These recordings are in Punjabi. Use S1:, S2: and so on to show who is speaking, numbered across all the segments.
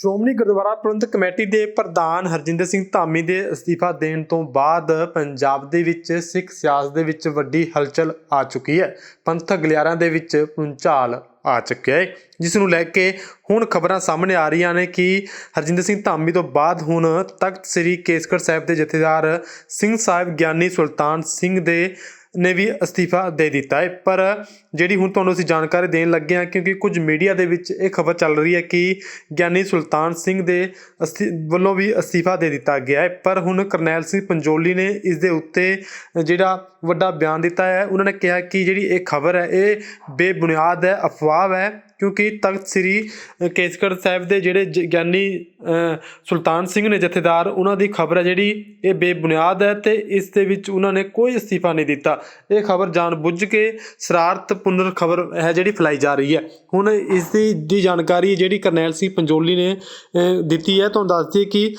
S1: ਸ਼੍ਰੋਮਣੀ ਗੁਰਦੁਆਰਾ ਪ੍ਰਬੰਧਕ ਕਮੇਟੀ ਦੇ ਪ੍ਰਧਾਨ ਹਰਜਿੰਦਰ ਸਿੰਘ ਧਾਮੀ ਦੇ ਅਸਤੀਫਾ ਦੇਣ ਤੋਂ ਬਾਅਦ ਪੰਜਾਬ ਦੇ ਵਿੱਚ ਸਿੱਖ ਸਿਆਸਤ ਦੇ ਵਿੱਚ ਵੱਡੀ ਹਲਚਲ ਆ ਚੁੱਕੀ ਹੈ। ਪੰਥਕ ਗਲਿਆਰਾਂ ਦੇ ਵਿੱਚ ਪੁੰਚਾਲ ਆ ਚੁੱਕਿਆ ਹੈ। ਜਿਸ ਨੂੰ ਲੈ ਕੇ ਹੁਣ ਖਬਰਾਂ ਸਾਹਮਣੇ ਆ ਰਹੀਆਂ ਨੇ ਕਿ ਹਰਜਿੰਦਰ ਸਿੰਘ ਧਾਮੀ ਤੋਂ ਬਾਅਦ ਹੁਣ ਤਖਤ ਸ੍ਰੀ ਕੇਸਗੜ੍ਹ ਸਾਹਿਬ ਦੇ ਜਥੇਦਾਰ ਸਿੰਘ ਸਾਹਿਬ ਗਿਆਨੀ ਸੁਲਤਾਨ ਸਿੰਘ ਦੇ ਨੇ ਵੀ ਅਸਤੀਫਾ ਦੇ ਦਿੱਤਾ ਹੈ। ਪਰ ਜਿਹੜੀ ਹੁਣ ਤੁਹਾਨੂੰ ਅਸੀਂ ਜਾਣਕਾਰੀ ਦੇਣ ਲੱਗੇ ਹਾਂ, ਕਿਉਂਕਿ ਕੁਝ ਮੀਡੀਆ ਦੇ ਵਿੱਚ ਇਹ ਖਬਰ ਚੱਲ ਰਹੀ ਹੈ ਕਿ ਗਿਆਨੀ ਸੁਲਤਾਨ ਸਿੰਘ ਦੇ ਅਸਤੀ, ਵੱਲੋਂ ਵੀ ਅਸਤੀਫਾ ਦੇ ਦਿੱਤਾ ਗਿਆ ਹੈ। ਪਰ ਹੁਣ ਕਰਨੈਲ ਸਿੰਘ ਪੰਜੋਲੀ ਨੇ ਇਸ ਦੇ ਉੱਤੇ ਜਿਹੜਾ ਵੱਡਾ ਬਿਆਨ ਦਿੱਤਾ ਹੈ, ਉਹਨਾਂ ਨੇ ਕਿਹਾ ਕਿ ਜਿਹੜੀ ਇਹ ਖਬਰ ਹੈ, ਇਹ ਬੇਬੁਨਿਆਦ ਹੈ, ਅਫਵਾਹ ਹੈ। ਕਿਉਂਕਿ ਤਖਤ ਸ੍ਰੀ ਕੇਸਗੜ੍ਹ ਸਾਹਿਬ ਦੇ ਜਿਹੜੇ ਜ- ਗਿਆਨੀ ਸੁਲਤਾਨ ਸਿੰਘ ਨੇ ਜਥੇਦਾਰ, ਉਹਨਾਂ ਦੀ ਖਬਰ ਹੈ ਜਿਹੜੀ, ਇਹ ਬੇਬੁਨਿਆਦ ਹੈ ਤੇ ਇਸ ਦੇ ਵਿੱਚ ਉਹਨਾਂ ਨੇ ਕੋਈ ਅਸਤੀਫਾ ਨਹੀਂ ਦਿੱਤਾ। ਇਹ ਖਬਰ ਜਾਣਬੁੱਝ ਕੇ ਸਰਾਰਤ ਪੁਨਰ ਖਬਰ ਹੈ ਜਿਹੜੀ ਫੈਲਾਈ ਜਾ ਰਹੀ ਹੈ। ਹੁਣ ਇਸ ਦੀ ਦੀ ਜਾਣਕਾਰੀ ਜਿਹੜੀ ਕਰਨੈਲ ਸਿੰਘ ਪੰਜੋਲੀ ਨੇ ਦਿੱਤੀ ਹੈ, ਤੁਹਾਨੂੰ ਦੱਸ ਦਈਏ ਕਿ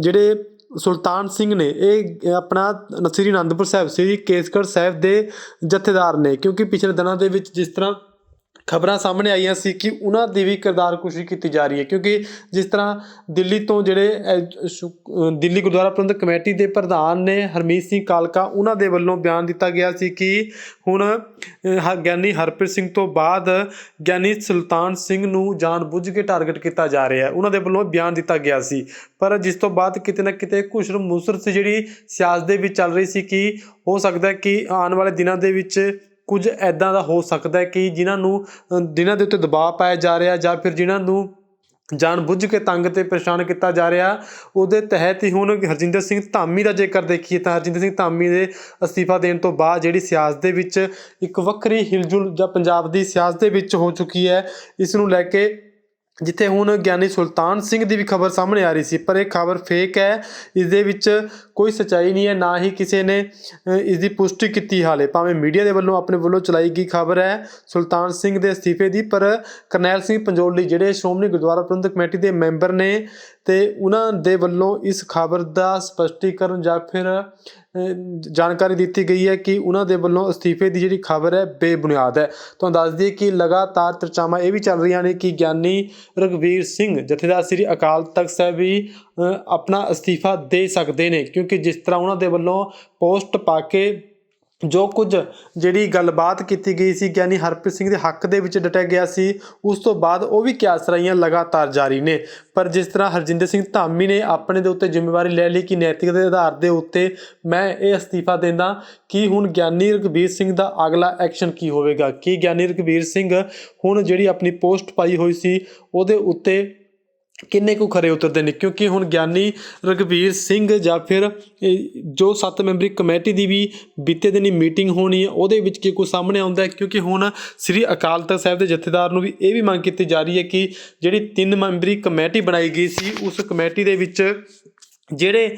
S1: ਜਿਹੜੇ ਸੁਲਤਾਨ ਸਿੰਘ ਨੇ, ਇਹ ਆਪਣਾ ਸ੍ਰੀ ਅਨੰਦਪੁਰ ਸਾਹਿਬ, ਸ੍ਰੀ ਕੇਸਗੜ੍ਹ ਸਾਹਿਬ ਦੇ ਜਥੇਦਾਰ ਨੇ, ਕਿਉਂਕਿ ਪਿਛਲੇ ਦਿਨਾਂ ਦੇ ਵਿੱਚ ਜਿਸ ਤਰ੍ਹਾਂ ਖਬਰਾਂ ਸਾਹਮਣੇ ਆਈਆਂ ਸੀ ਕਿ ਉਹਨਾਂ ਦੀ ਵੀ ਕਿਰਦਾਰਕੁਸ਼ੀ ਕੀਤੀ ਜਾ ਰਹੀ ਹੈ, ਕਿਉਂਕਿ ਜਿਸ ਤਰ੍ਹਾਂ ਦਿੱਲੀ ਤੋਂ ਜਿਹੜੇ ਦਿੱਲੀ ਗੁਰਦੁਆਰਾ ਪ੍ਰਬੰਧਕ ਕਮੇਟੀ ਦੇ ਪ੍ਰਧਾਨ ਨੇ ਹਰਮੀਤ ਸਿੰਘ ਕਾਲਕਾ, ਉਹਨਾਂ ਦੇ ਵੱਲੋਂ ਬਿਆਨ ਦਿੱਤਾ ਗਿਆ ਸੀ ਕਿ ਹੁਣ ਹ- ਗਿਆਨੀ ਹਰਪ੍ਰੀਤ ਸਿੰਘ ਤੋਂ ਬਾਅਦ ਗਿਆਨੀ ਸੁਲਤਾਨ ਸਿੰਘ ਨੂੰ ਜਾਣਬੁੱਝ ਕੇ ਟਾਰਗੇਟ ਕੀਤਾ ਜਾ ਰਿਹਾ ਹੈ। ਉਹਨਾਂ ਦੇ ਵੱਲੋਂ ਬਿਆਨ ਦਿੱਤਾ ਗਿਆ ਸੀ। ਪਰ ਜਿਸ ਤੋਂ ਬਾਅਦ ਕਿਤੇ ਨਾ ਕਿਤੇ ਕੁਸ਼ਰ ਮੁਸਰ ਸੀ ਜਿਹੜੀ ਸਿਆਸਤ ਦੇ ਵਿੱਚ ਚੱਲ ਰਹੀ ਸੀ ਕਿ ਹੋ ਸਕਦਾ ਹੈ ਕਿ ਆਉਣ ਵਾਲੇ ਦਿਨਾਂ ਦੇ ਵਿੱਚ ਕੁਝ ਐਦਾਂ ਦਾ ਹੋ ਸਕਦਾ ਹੈ ਕਿ ਜਿਨ੍ਹਾਂ ਨੂੰ ਅ, ਜਿਨ੍ਹਾਂ ਦੇ ਉੱਤੇ ਦਬਾਅ ਪਾਇਆ ਜਾ ਰਿਹਾ ਜਾਂ ਫਿਰ ਜਿਨ੍ਹਾਂ ਨੂੰ ਜਾਣ ਬੁੱਝ ਕੇ ਤੰਗ ਤੇ ਪਰੇਸ਼ਾਨ ਕੀਤਾ ਜਾ ਰਿਹਾ ਉਹਦੇ ਤਹਿਤ ਹੀ ਹੁਣ ਹਰਜਿੰਦਰ ਸਿੰਘ ਧਾਮੀ ਦਾ ਜੇਕਰ ਦੇਖੀਏ ਤਾਂ ਹਰਜਿੰਦਰ ਸਿੰਘ ਧਾਮੀ ਦੇ ਅਸਤੀਫਾ ਦੇਣ ਤੋਂ ਬਾਅਦ ਜਿਹੜੀ ਸਿਆਸਤ ਦੇ ਵਿੱਚ ਇੱਕ ਵੱਖਰੀ ਹਿਲਜੁਲ ਜਾਂ ਪੰਜਾਬ ਦੀ ਸਿਆਸਤ ਦੇ ਵਿੱਚ ਹੋ ਚੁੱਕੀ ਹੈ ਇਸ ਨੂੰ ਲੈ ਕੇ ਜਿੱਥੇ ਹੁਣ ਗਿਆਨੀ ਸੁਲਤਾਨ ਸਿੰਘ ਦੀ ਵੀ ਖਬਰ ਸਾਹਮਣੇ ਆ ਰਹੀ ਸੀ, ਪਰ ਇਹ ਖਬਰ ਫੇਕ ਹੈ ਇਸ ਦੇ ਵਿੱਚ ਕੋਈ ਸਚਾਈ ਨਹੀਂ ਹੈ, ਨਾ ਹੀ ਕਿਸੇ ਨੇ ਇਸ ਦੀ ਪੁਸ਼ਟੀ ਕੀਤੀ ਹਾਲੇ। ਭਾਵੇਂ ਮੀਡੀਆ ਦੇ ਵੱਲੋਂ ਆਪਣੇ ਵੱਲੋਂ ਚਲਾਈ ਗਈ ਖਬਰ ਹੈ ਸੁਲਤਾਨ ਸਿੰਘ ਦੇ ਅਸਤੀਫੇ ਦੀ, ਪਰ ਕਰਨੈਲ ਸਿੰਘ ਪੰਜੋਲੀ, ਜਿਹੜੇ ਸ਼੍ਰੋਮਣੀ ਗੁਰਦੁਆਰਾ ਪ੍ਰਬੰਧਕ ਕਮੇਟੀ ਦੇ ਮੈਂਬਰ ਨੇ ਤੇ ਉਹਨਾਂ ਦੇ ਵੱਲੋਂ ਇਸ ਖਬਰ ਦਾ ਸਪਸ਼ਟੀਕਰਨ ਜਾਂ ਫਿਰ ਜਾਣਕਾਰੀ ਦਿੱਤੀ ਗਈ ਹੈ ਕਿ ਉਹਨਾਂ ਦੇ ਵੱਲੋਂ ਅਸਤੀਫੇ ਦੀ ਜਿਹੜੀ ਖਬਰ ਹੈ ਬੇਬੁਨਿਆਦ ਹੈ। ਤੁਹਾਨੂੰ ਦੱਸ ਦਈਏ ਕਿ ਲਗਾਤਾਰ ਚਰਚਾਵਾਂ ਇਹ ਵੀ ਚੱਲ ਰਹੀਆਂ ਨੇ ਕਿ ਗਿਆਨੀ ਰਘਵੀਰ ਸਿੰਘ, ਜਥੇਦਾਰ ਸ੍ਰੀ ਅਕਾਲ ਤਖਤ ਸਾਹਿਬ ਵੀ ਆਪਣਾ ਅਸਤੀਫਾ ਦੇ ਸਕਦੇ ਨੇ ਕਿਉਂਕਿ ਜਿਸ ਤਰ੍ਹਾਂ ਉਹਨਾਂ ਦੇ ਵੱਲੋਂ ਪੋਸਟ ਪਾ ਕੇ ਜੋ ਕੁਝ ਜਿਹੜੀ ਗੱਲਬਾਤ ਕੀਤੀ ਗਈ ਸੀ, ਗਿਆਨੀ ਹਰਪ੍ਰੀਤ ਸਿੰਘ ਦੇ ਹੱਕ ਦੇ ਵਿੱਚ ਡਟਿਆ ਗਿਆ ਸੀ, ਉਸ ਤੋਂ ਬਾਅਦ ਉਹ ਵੀ ਕਿਆਸਰਾਈਆਂ ਲਗਾਤਾਰ ਜਾਰੀ ਨੇ। ਪਰ ਜਿਸ ਤਰ੍ਹਾਂ ਹਰਜਿੰਦਰ ਸਿੰਘ ਧਾਮੀ ਨੇ ਆਪਣੇ ਦੇ ਉੱਤੇ ਜ਼ਿੰਮੇਵਾਰੀ ਲੈ ਲਈ ਕਿ ਨੈਤਿਕ ਦੇ ਆਧਾਰ ਦੇ ਉੱਤੇ ਮੈਂ ਇਹ ਅਸਤੀਫਾ ਦਿੰਦਾ ਕਿ ਹੁਣ ਗਿਆਨੀ ਰਘਬੀਰ ਸਿੰਘ ਦਾ ਅਗਲਾ ਐਕਸ਼ਨ ਕੀ ਹੋਵੇਗਾ? ਕੀ ਗਿਆਨੀ ਰਘਬੀਰ ਸਿੰਘ ਹੁਣ ਜਿਹੜੀ ਆਪਣੀ ਪੋਸਟ ਪਾਈ ਹੋਈ ਸੀ, ਉਹਦੇ ਉੱਤੇ ਕਿੰਨੇ ਕੁ ਖਰੇ ਉਤਰਦੇ ਨੇ? ਕਿਉਂਕਿ ਹੁਣ ਗਿਆਨੀ ਰਘਬੀਰ ਸਿੰਘ ਜਾਂ ਫਿਰ ਜੋ ਸੱਤ ਮੈਂਬਰੀ ਕਮੇਟੀ ਦੀ ਵੀ ਬੀਤੇ ਦਿਨੀ ਮੀਟਿੰਗ ਹੋਣੀ ਹੈ, ਉਹਦੇ ਵਿੱਚ ਕੀ ਕੁਝ ਸਾਹਮਣੇ ਆਉਂਦਾ ਹੈ? ਕਿਉਂਕਿ ਹੁਣ ਸ੍ਰੀ ਅਕਾਲ ਤਖਤ ਸਾਹਿਬ ਦੇ ਜਥੇਦਾਰ ਨੂੰ ਵੀ ਇਹ ਵੀ ਮੰਗ ਕੀਤੀ ਜਾ ਰਹੀ ਹੈ ਕਿ ਜਿਹੜੀ ਤਿੰਨ ਮੈਂਬਰੀ ਕਮੇਟੀ ਬਣਾਈ ਗਈ ਸੀ, ਉਸ ਕਮੇਟੀ ਦੇ ਵਿੱਚ ਜਿਹੜੇ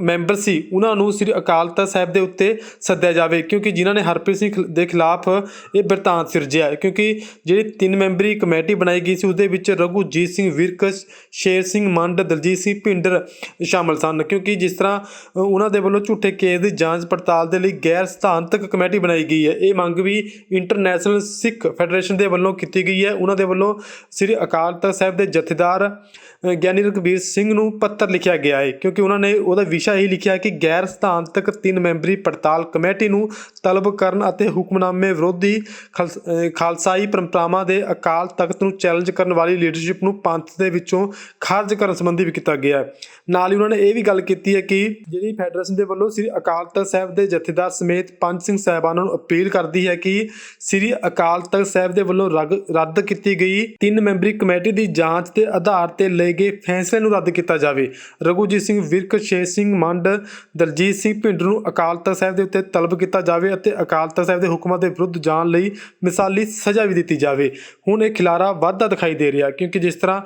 S1: ਮੈਂਬਰ ਸੀ, ਉਹਨਾਂ ਨੂੰ ਸ੍ਰੀ ਅਕਾਲ ਤਖਤ ਸਾਹਿਬ ਦੇ ਉੱਤੇ ਸੱਦਿਆ ਜਾਵੇ, ਕਿਉਂਕਿ ਜਿਨ੍ਹਾਂ ਨੇ ਹਰਪ੍ਰੀਤ ਸਿੰਘ ਖਿਲ- ਦੇ ਖਿਲਾਫ ਇਹ ਬਿਰਤਾਂਤ ਸਿਰਜਿਆ ਕਿਉਂਕਿ ਜਿਹੜੀ ਤਿੰਨ ਮੈਂਬਰੀ ਕਮੇਟੀ ਬਣਾਈ ਗਈ ਸੀ ਉਸ ਦੇ ਵਿੱਚ ਰਘੂਜੀਤ ਸਿੰਘ ਵਿਰਕ ਸ਼ੇਰ ਸਿੰਘ ਮੰਡ, ਦਲਜੀਤ ਸਿੰਘ ਭਿੰਡਰ ਸ਼ਾਮਲ ਸਨ। ਕਿਉਂਕਿ ਜਿਸ ਤਰ੍ਹਾਂ ਉਹਨਾਂ ਦੇ ਵੱਲੋਂ ਝੂਠੇ ਕੇਸ ਦੀ ਜਾਂਚ ਪੜਤਾਲ ਦੇ ਲਈ ਗੈਰ ਸਿਧਾਂਤਕ ਕਮੇਟੀ ਬਣਾਈ ਗਈ ਹੈ। ਇਹ ਮੰਗ ਵੀ ਇੰਟਰਨੈਸ਼ਨਲ ਸਿੱਖ ਫੈਡਰੇਸ਼ਨ ਦੇ ਵੱਲੋਂ ਕੀਤੀ ਗਈ ਹੈ। ਉਹਨਾਂ ਦੇ ਵੱਲੋਂ ਸ੍ਰੀ ਅਕਾਲ ਤਖਤ ਸਾਹਿਬ ਦੇ ਜਥੇਦਾਰ ਗਿਆਨੀ ਰਘਬੀਰ ਸਿੰਘ ਨੂੰ ਪੱਤਰ ਲਿਖਿਆ ਗਿਆ ਹੈ, ਕਿਉਂਕਿ ਉਹਨਾਂ ਨੇ ਉਹਦਾ ਵਿਸ਼ਾ ਹੀ ਲਿਖਿਆ ਕਿ ਗੈਰ ਸਿਧਾਂਤਕ ਤਿੰਨ ਮੈਂਬਰੀ ਪੜਤਾਲ ਕਮੇਟੀ ਨੂੰ ਤਲਬ ਕਰਨ ਅਤੇ ਹੁਕਮਨਾਮੇ ਵਿਰੋਧੀ ਖਾਲਸ- ਖਾਲਸਾਈ ਪਰੰਪਰਾਵਾਂ ਦੇ ਅਕਾਲ ਤਖਤ ਨੂੰ ਚੈਲੰਜ ਕਰਨ ਵਾਲੀ ਲੀਡਰਸ਼ਿਪ ਨੂੰ ਪੰਥ ਦੇ ਵਿੱਚੋਂ ਖਾਰਜ ਕਰਨ ਸੰਬੰਧੀ ਵੀ ਕੀਤਾ ਗਿਆ ਹੈ। ਨਾਲ ਹੀ ਉਹਨਾਂ ਨੇ ਇਹ ਵੀ ਗੱਲ ਕੀਤੀ ਹੈ ਕਿ ਜਿਹੜੀ ਫੈਡਰੇਸ਼ਨ ਦੇ ਵੱਲੋਂ ਸ੍ਰੀ ਅਕਾਲ ਤਖਤ ਸਾਹਿਬ ਦੇ ਜਥੇਦਾਰ ਸਮੇਤ ਪੰਜ ਸਿੰਘ ਸਾਹਿਬਾਨਾਂ ਨੂੰ ਅਪੀਲ ਕਰਦੀ ਹੈ ਕਿ ਸ੍ਰੀ ਅਕਾਲ ਤਖਤ ਸਾਹਿਬ ਦੇ ਵੱਲੋਂ ਰਗ- ਰੱਦ ਕੀਤੀ ਗਈ ਤਿੰਨ ਮੈਂਬਰੀ ਕਮੇਟੀ ਦੀ ਜਾਂਚ ਦੇ ਆਧਾਰ ਤੇ ਲਈ ਲਏ ਗਏ ਫੈਸਲੇ ਨੂੰ ਰੱਦ ਕੀਤਾ ਜਾਵੇ। ਰਘੂਜੀਤ ਸਿੰਘ ਵਿਰਕ ਸ਼ੇਰ ਸਿੰਘ ਮੰਡ, ਦਲਜੀਤ ਸਿੰਘ ਭਿੰਡ ਨੂੰ ਅਕਾਲ ਤਖਤ ਸਾਹਿਬ ਦੇ ਉੱਤੇ ਤਲਬ ਕੀਤਾ ਜਾਵੇ ਅਤੇ ਅਕਾਲ ਤਖਤ ਸਾਹਿਬ ਦੇ ਹੁਕਮਾਂ ਦੇ ਵਿਰੁੱਧ ਜਾਣ ਲਈ ਮਿਸਾਲੀ ਸਜ਼ਾ ਵੀ ਦਿੱਤੀ ਜਾਵੇ। ਹੁਣ ਇਹ ਖਿਲਾਰਾ ਵਾਧਾ ਦਿਖਾਈ ਦੇ ਰਿਹਾ, ਕਿਉਂਕਿ ਜਿਸ ਤਰ੍ਹਾਂ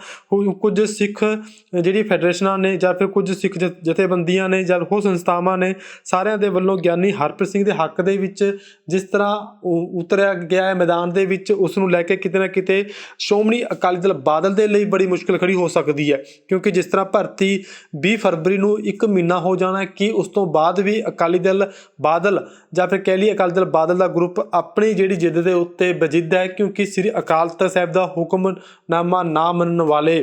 S1: ਕੁਝ ਸਿੱਖ ਜਿਹੜੀ ਫੈਡਰੇਸ਼ਨਾਂ ਨੇ ਜਾਂ ਫਿਰ ਕੁਝ ਸਿੱਖ ਜ- ਜਥੇਬੰਦੀਆਂ ਨੇ ਜਾਂ ਹੋਰ ਸੰਸਥਾਵਾਂ ਨੇ, ਸਾਰਿਆਂ ਦੇ ਵੱਲੋਂ ਗਿਆਨੀ ਹਰਪ੍ਰੀਤ ਸਿੰਘ ਦੇ ਹੱਕ ਦੇ ਵਿੱਚ ਜਿਸ ਤਰ੍ਹਾਂ ਉਤਰਿਆ ਗਿਆ ਹੈ ਮੈਦਾਨ ਦੇ ਵਿੱਚ ਉਸ ਨੂੰ ਲੈ ਕੇ ਕਿਤੇ ਨਾ ਕਿਤੇ ਸ਼੍ਰੋਮਣੀ ਅਕਾਲੀ ਦਲ ਬਾਦਲ ਦੇ ਲਈ ਬੜੀ ਮੁਸ਼ਕਲ ਖੜੀ ਹੋ ਸਕਦੀ ਹੈ। ਕਿਉਂਕਿ ਜਿਸ ਤਰ੍ਹਾਂ ਭਰਤੀ 20 ਫਰਵਰੀ ਨੂੰ ਇੱਕ ਮਹੀਨਾ ਹੋ ਜਾਣਾ ਕਿ ਉਸ ਤੋਂ ਬਾਅਦ ਵੀ ਅਕਾਲੀ ਦਲ ਬਾਦਲ ਜਾਂ ਫਿਰ ਕਹਿ ਲਈਏ ਅਕਾਲੀ ਦਲ ਬਾਦਲ ਦਾ ਗਰੁੱਪ ਆਪਣੀ ਜਿਹੜੀ ਜਿੱਦ ਦੇ ਉੱਤੇ ਬਜਿੱਦ ਹੈ, ਕਿਉਂਕਿ ਸ੍ਰੀ ਅਕਾਲ ਤਖਤ ਸਾਹਿਬ ਦਾ ਹੁਕਮਨਾਮਾ ਨਾ ਮੰਨਣ ਵਾਲੇ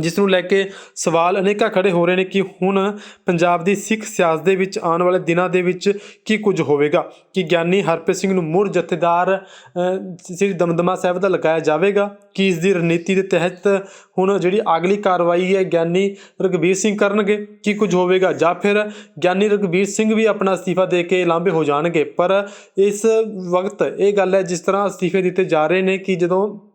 S1: ਜਿਸ ਨੂੰ ਲੈ ਕੇ ਸਵਾਲ ਅਨੇਕਾਂ ਖੜੇ ਹੋ ਰਹੇ ਨੇ ਕਿ ਹੁਣ ਪੰਜਾਬ ਦੀ ਸਿੱਖ ਸਿਆਸਤ ਦੇ ਵਿੱਚ ਆਉਣ ਵਾਲੇ ਦਿਨਾਂ ਦੇ ਵਿੱਚ ਕੀ ਕੁਝ ਹੋਵੇਗਾ? ਕਿ ਗਿਆਨੀ ਹਰਪ੍ਰੀਤ ਸਿੰਘ ਨੂੰ ਮੁੜ ਜਥੇਦਾਰ ਸ੍ਰੀ ਦਮਦਮਾ ਸਾਹਿਬ ਦਾ ਲਗਾਇਆ ਜਾਵੇਗਾ? ਕਿ ਇਸ ਦੀ ਰਣਨੀਤੀ ਦੇ ਤਹਿਤ ਹੁਣ ਜਿਹੜੀ ਅਗਲੀ ਕਾਰਵਾਈ ਹੈ ਗਿਆਨੀ ਰਘਬੀਰ ਸਿੰਘ ਕਰਨਗੇ? ਕੀ ਕੁਝ ਹੋਵੇਗਾ? ਜਾਂ ਫਿਰ ਗਿਆਨੀ ਰਘਬੀਰ ਸਿੰਘ ਵੀ ਆਪਣਾ ਅਸਤੀਫਾ ਦੇ ਕੇ ਲਾਂਭੇ ਹੋ ਜਾਣਗੇ? ਪਰ ਇਸ ਵਕਤ ਇਹ ਗੱਲ ਹੈ ਜਿਸ ਤਰ੍ਹਾਂ ਅਸਤੀਫੇ ਦਿੱਤੇ ਜਾ ਰਹੇ ਨੇ ਕਿ ਜਦੋਂ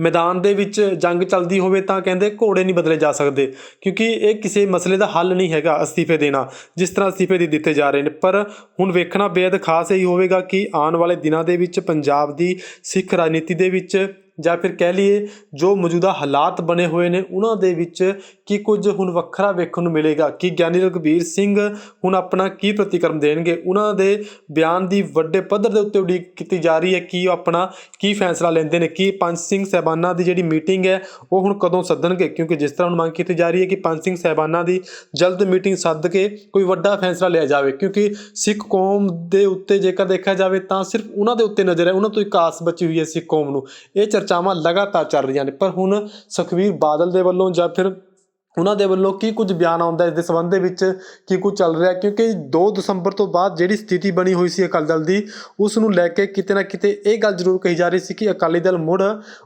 S1: ਮੈਦਾਨ ਦੇ ਵਿੱਚ ਜੰਗ ਚੱਲਦੀ ਹੋਵੇ ਤਾਂ ਕਹਿੰਦੇ ਘੋੜੇ ਨਹੀਂ ਬਦਲੇ ਜਾ ਸਕਦੇ, ਕਿਉਂਕਿ ਇਹ ਕਿਸੇ ਮਸਲੇ ਦਾ ਹੱਲ ਨਹੀਂ ਹੈਗਾ ਅਸਤੀਫੇ ਦੇਣਾ, ਜਿਸ ਤਰ੍ਹਾਂ ਅਸਤੀਫੇ ਦੇ ਦਿੱਤੇ ਜਾ ਰਹੇ ਨੇ। ਪਰ ਹੁਣ ਵੇਖਣਾ ਬੇਅਦ ਖਾਸ ਇਹੀ ਹੋਵੇਗਾ ਕਿ ਆਉਣ ਵਾਲੇ ਦਿਨਾਂ ਦੇ ਵਿੱਚ ਪੰਜਾਬ ਦੀ ਸਿੱਖ ਰਾਜਨੀਤੀ ਦੇ ਵਿੱਚ ਜਾਂ ਫਿਰ ਕਹਿ ਲਈਏ ਜੋ ਮੌਜੂਦਾ ਹਾਲਾਤ ਬਣੇ ਹੋਏ ਨੇ, ਉਹਨਾਂ ਦੇ ਵਿੱਚ ਕੀ ਕੁਝ ਹੁਣ ਵੱਖਰਾ ਵੇਖਣ ਨੂੰ ਮਿਲੇਗਾ? ਕਿ ਗਿਆਨੀ ਰਘਬੀਰ ਸਿੰਘ ਹੁਣ ਆਪਣਾ ਕੀ ਪ੍ਰਤੀਕਰਮ ਦੇਣਗੇ? ਉਹਨਾਂ ਦੇ ਬਿਆਨ ਦੀ ਵੱਡੇ ਪੱਧਰ ਦੇ ਉੱਤੇ ਉਡੀਕ ਕੀਤੀ ਜਾ ਰਹੀ ਹੈ। ਕਿ ਉਹ ਆਪਣਾ ਕੀ ਫੈਸਲਾ ਲੈਂਦੇ ਨੇ? ਕਿ ਪੰਜ ਸਿੰਘ ਸਹਿਬਾਨਾਂ ਦੀ ਜਿਹੜੀ ਮੀਟਿੰਗ ਹੈ, ਉਹ ਹੁਣ ਕਦੋਂ ਸੱਦਣਗੇ? ਕਿਉਂਕਿ ਜਿਸ ਤਰ੍ਹਾਂ ਹੁਣ ਮੰਗ ਕੀਤੀ ਜਾ ਰਹੀ ਹੈ ਕਿ ਪੰਜ ਸਿੰਘ ਸਹਿਬਾਨਾਂ ਦੀ ਜਲਦ ਮੀਟਿੰਗ ਸੱਦ ਕੇ ਕੋਈ ਵੱਡਾ ਫੈਸਲਾ ਲਿਆ ਜਾਵੇ। ਕਿਉਂਕਿ ਸਿੱਖ ਕੌਮ ਦੇ ਉੱਤੇ ਜੇਕਰ ਦੇਖਿਆ ਜਾਵੇ ਤਾਂ ਸਿਰਫ ਉਹਨਾਂ ਦੇ ਉੱਤੇ ਨਜ਼ਰ ਹੈ, ਉਹਨਾਂ ਤੋਂ ਇੱਕ ਆਸ ਬਚੀ ਹੋਈ ਹੈ ਸਿੱਖ ਕੌਮ ਨੂੰ। ਇਹ ਚਰਚਾ ਚਰਚਾਵਾਂ ਲਗਾਤਾਰ ਚੱਲ ਰਹੀਆਂ ਨੇ। ਪਰ ਹੁਣ ਸੁਖਵੀਰ ਬਾਦਲ ਦੇ ਵੱਲੋਂ ਜਾਂ ਫਿਰ ਉਹਨਾਂ ਦੇ ਵੱਲੋਂ ਕੀ ਕੁਝ ਬਿਆਨ ਆਉਂਦਾ ਇਸ ਦੇ ਸੰਬੰਧ ਦੇ ਵਿੱਚ ਕੀ ਕੁਝ ਚੱਲ ਰਿਹਾ ਕਿਉਂਕਿ 2 ਦਸੰਬਰ ਤੋਂ ਬਾਅਦ ਜਿਹੜੀ ਸਥਿਤੀ ਬਣੀ ਹੋਈ ਸੀ ਅਕਾਲੀ ਦਲ ਦੀ, ਉਸ ਨੂੰ ਲੈ ਕੇ ਕਿਤੇ ਨਾ ਕਿਤੇ ਇਹ ਗੱਲ ਜ਼ਰੂਰ ਕਹੀ ਜਾ ਰਹੀ ਸੀ ਕਿ ਅਕਾਲੀ ਦਲ ਮੁੜ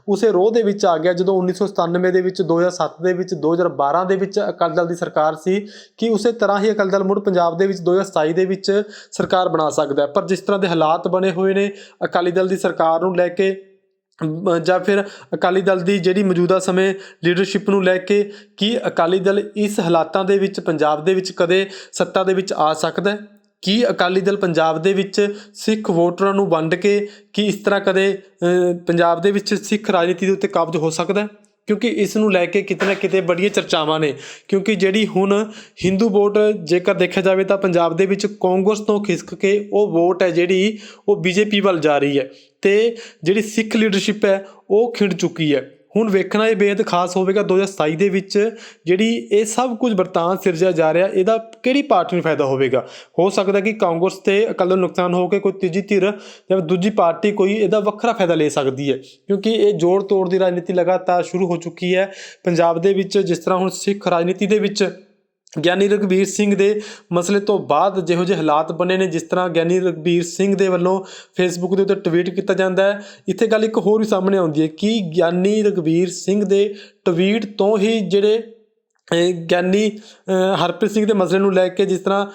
S1: ਉਸੇ ਰੋਹ ਦੇ ਵਿੱਚ ਆ ਗਿਆ ਜਦੋਂ 1997 ਦੇ ਵਿੱਚ 2007 ਦੇ ਵਿੱਚ 2012 ਦੇ ਵਿੱਚ ਅਕਾਲੀ ਦਲ ਦੀ ਸਰਕਾਰ ਸੀ ਕਿ ਉਸੇ ਤਰ੍ਹਾਂ ਹੀ ਅਕਾਲੀ ਦਲ ਮੁੜ ਪੰਜਾਬ ਦੇ ਵਿੱਚ 2027 ਦੇ ਵਿੱਚ ਸਰਕਾਰ ਬਣਾ ਸਕਦਾ ਪਰ ਜਿਸ ਤਰ੍ਹਾਂ ਦੇ ਹਾਲਾਤ ਬਣੇ ਹੋਏ ਨੇ, ਅਕਾਲੀ ਦਲ ਦੀ ਸਰਕਾਰ ਨੂੰ ਲੈ ਕੇ ਜਾਂ ਫਿਰ ਅਕਾਲੀ ਦਲ ਦੀ ਜਿਹੜੀ ਮੌਜੂਦਾ ਸਮੇਂ ਲੀਡਰਸ਼ਿਪ ਨੂੰ ਲੈ ਕੇ ਕੀ ਅਕਾਲੀ ਦਲ ਇਸ ਹਾਲਾਤਾਂ ਦੇ ਵਿੱਚ, ਪੰਜਾਬ ਦੇ ਵਿੱਚ ਕਦੇ ਸੱਤਾ ਦੇ ਵਿੱਚ ਆ ਸਕਦਾ ਕੀ ਅਕਾਲੀ ਦਲ ਪੰਜਾਬ ਦੇ ਵਿੱਚ ਸਿੱਖ ਵੋਟਰਾਂ ਨੂੰ ਵੰਡ ਕੇ ਕੀ ਇਸ ਤਰ੍ਹਾਂ ਕਦੇ ਪੰਜਾਬ ਦੇ ਵਿੱਚ ਸਿੱਖ ਰਾਜਨੀਤੀ ਦੇ ਉੱਤੇ ਕਾਬਜ਼ ਹੋ ਸਕਦਾ ਕਿਉਂਕਿ ਇਸ ਨੂੰ ਲੈ ਕੇ ਕਿਤੇ ਨਾ ਕਿਤੇ ਬੜੀਆਂ ਚਰਚਾਵਾਂ ਨੇ। ਕਿਉਂਕਿ ਜਿਹੜੀ ਹੁਣ ਹਿੰਦੂ ਵੋਟ ਜੇਕਰ ਦੇਖਿਆ ਜਾਵੇ ਤਾਂ ਪੰਜਾਬ ਦੇ ਵਿੱਚ ਕਾਂਗਰਸ ਤੋਂ ਖਿਸਕ ਕੇ ਉਹ ਵੋਟ ਹੈ ਜਿਹੜੀ ਉਹ ਬੀਜੇਪੀ ਵੱਲ ਜਾ ਰਹੀ ਹੈ। ਤੇ ਜਿਹੜੀ ਸਿੱਖ ਲੀਡਰਸ਼ਿਪ ਹੈ, ਉਹ ਖਿੰਡ ਚੁੱਕੀ ਹੈ। ਹੁਣ ਵੇਖਣਾ ਇਹ ਬੇहद ਖਾਸ ਹੋਵੇਗਾ 2027 ਦੇ ਵਿੱਚ, ਜਿਹੜੀ ਇਹ ਸਭ ਕੁਝ ਵਰਤਾਨ ਸਿਰਜਿਆ ਜਾ ਰਿਹਾ, ਇਹਦਾ ਕਿਹੜੀ ਪਾਰਟੀ ਨੂੰ ਫਾਇਦਾ ਹੋਵੇਗਾ? ਹੋ ਸਕਦਾ ਕਿ ਕਾਂਗਰਸ ਤੇ ਅਕਾਲੀ ਨੂੰ ਨੁਕਸਾਨ ਹੋ ਕੇ ਕੋਈ ਤੀਜੀ ਧਿਰ ਜਾਂ ਦੂਜੀ ਪਾਰਟੀ ਕੋਈ ਇਹਦਾ ਵੱਖਰਾ ਫਾਇਦਾ ਲੈ ਸਕਦੀ ਹੈ। ਕਿਉਂਕਿ ਇਹ ਜੋੜ ਤੋੜ ਦੀ ਰਾਜਨੀਤੀ ਲਗਾਤਾਰ ਸ਼ੁਰੂ ਹੋ ਚੁੱਕੀ ਹੈ। ਪੰਜਾਬ ਦੇ ਵਿੱਚ ਜਿਸ ਤਰ੍ਹਾਂ ਹੁਣ ਸਿੱਖ ਰਾਜਨੀਤੀ ਦੇ ਵਿੱਚ ਗਿਆਨੀ ਰਘਬੀਰ ਸਿੰਘ ਦੇ ਮਸਲੇ ਤੋਂ ਬਾਅਦ ਜਿਹੋ ਜਿਹੇ ਹਾਲਾਤ ਬਣੇ ਨੇ, ਜਿਸ ਤਰ੍ਹਾਂ ਗਿਆਨੀ ਰਘਬੀਰ ਸਿੰਘ ਦੇ ਵੱਲੋਂ ਫੇਸਬੁੱਕ ਦੇ ਉੱਤੇ ਟਵੀਟ ਕੀਤਾ ਜਾਂਦਾ ਹੈ। ਇੱਥੇ ਗੱਲ ਇੱਕ ਹੋਰ ਵੀ ਸਾਹਮਣੇ ਆਉਂਦੀ ਹੈ ਕਿ ਗਿਆਨੀ ਰਘਬੀਰ ਸਿੰਘ ਦੇ ਟਵੀਟ ਤੋਂ ਹੀ ਜਿਹੜੇ ਗਿਆਨੀ ਹਰਪ੍ਰੀਤ ਸਿੰਘ ਦੇ ਮਸਲੇ ਨੂੰ ਲੈ ਕੇ ਜਿਸ ਤਰ੍ਹਾਂ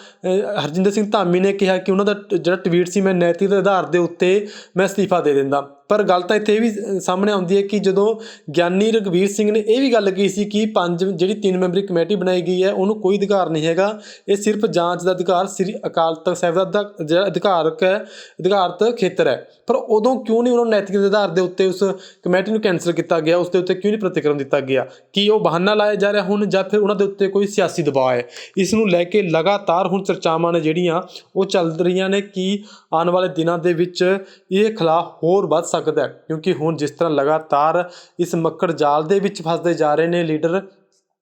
S1: ਹਰਜਿੰਦਰ ਸਿੰਘ ਧਾਮੀ ਨੇ ਕਿਹਾ ਕਿ ਉਹਨਾਂ ਦਾ ਟ- ਜਿਹੜਾ ਟਵੀਟ ਸੀ, ਮੈਂ ਨੈਤਿਕ ਦੇ ਆਧਾਰ ਦੇ ਉੱਤੇ ਮੈਂ ਅਸਤੀਫਾ ਦੇ ਦਿੰਦਾ। ਪਰ ਗੱਲ ਤਾਂ ਇੱਥੇ ਇਹ ਵੀ ਸਾਹਮਣੇ ਆਉਂਦੀ ਹੈ ਕਿ ਜਦੋਂ ਗਿਆਨੀ ਰਘਬੀਰ ਸਿੰਘ ਨੇ ਇਹ ਵੀ ਗੱਲ ਕਹੀ ਸੀ ਕਿ ਪੰਜ, ਜਿਹੜੀ ਤਿੰਨ ਮੈਂਬਰੀ ਕਮੇਟੀ ਬਣਾਈ ਗਈ ਹੈ, ਉਹਨੂੰ ਕੋਈ ਅਧਿਕਾਰ ਨਹੀਂ ਹੈਗਾ। ਇਹ ਸਿਰਫ ਜਾਂਚ ਦਾ ਅਧਿਕਾਰ ਸ੍ਰੀ ਅਕਾਲ ਤਖਤ ਸਾਹਿਬ ਦਾ ਅਧਿ- ਜਿਹੜਾ ਅਧਿਕਾਰਕ ਹੈ, ਅਧਿਕਾਰਤ ਖੇਤਰ ਹੈ। ਪਰ ਉਦੋਂ ਕਿਉਂ ਨਹੀਂ ਉਹਨਾਂ ਨੂੰ ਨੈਤਿਕ ਦੇ ਆਧਾਰ ਦੇ ਉੱਤੇ ਉਸ ਕਮੇਟੀ ਨੂੰ ਕੈਂਸਲ ਕੀਤਾ ਗਿਆ, ਉਸ ਦੇ ਉੱਤੇ ਕਿਉਂ ਨਹੀਂ ਪ੍ਰਤੀਕਰਮ ਦਿੱਤਾ ਗਿਆ? ਕਿ ਉਹ ਬਹਾਨਾ ਲਾਇਆ ਜਾ ਰਿਹਾ ਹੁਣ, ਜਾਂ ਫਿਰ ਉਹਨਾਂ ਦੇ ਉੱਤੇ ਕੋਈ ਸਿਆਸੀ ਦਬਾਅ ਹੈ? ਇਸ ਨੂੰ ਲੈ ਕੇ ਲਗਾਤਾਰ ਹੁਣ ਚਰਚਾਵਾਂ ਨੇ ਜਿਹੜੀਆਂ, ਉਹ ਚੱਲ ਰਹੀਆਂ ਨੇ ਕਿ ਆਉਣ ਵਾਲੇ ਦਿਨਾਂ ਦੇ ਵਿੱਚ ਇਹ ਖਿਲਾਫ ਹੋਰ ਵੱਧ ਸਕਦਾ ਹੈ, ਕਿਉਂਕਿ ਹੁਣ ਜਿਸ ਤਰ੍ਹਾਂ ਲਗਾਤਾਰ ਇਸ ਮੱਕੜ ਜਾਲ ਦੇ ਵਿੱਚ ਫਸਦੇ ਜਾ ਰਹੇ ਨੇ ਲੀਡਰ,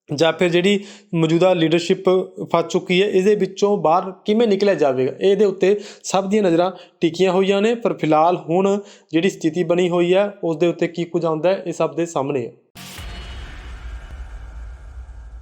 S1: ਜਾਂ ਫਿਰ ਜਿਹੜੀ ਮੌਜੂਦਾ ਲੀਡਰਸ਼ਿਪ ਫਸ ਚੁੱਕੀ ਹੈ, ਇਹਦੇ ਵਿੱਚੋਂ ਬਾਹਰ ਕਿਵੇਂ ਨਿਕਲਿਆ ਜਾਵੇਗਾ? ਇਹਦੇ ਉੱਤੇ ਸਭ ਦੀਆਂ ਨਜ਼ਰਾਂ ਟਿਕੀਆਂ ਹੋਈਆਂ ਨੇ, ਪਰ ਫਿਲਹਾਲ ਹੁਣ ਜਿਹੜੀ ਸਥਿਤੀ ਬਣੀ ਹੋਈ ਹੈ ਉਸ ਦੇ ਉੱਤੇ ਕੀ ਕੁਝ ਆਉਂਦਾ ਹੈ, ਇਹ ਸਭ ਦੇ ਸਾਹਮਣੇ ਹੈ।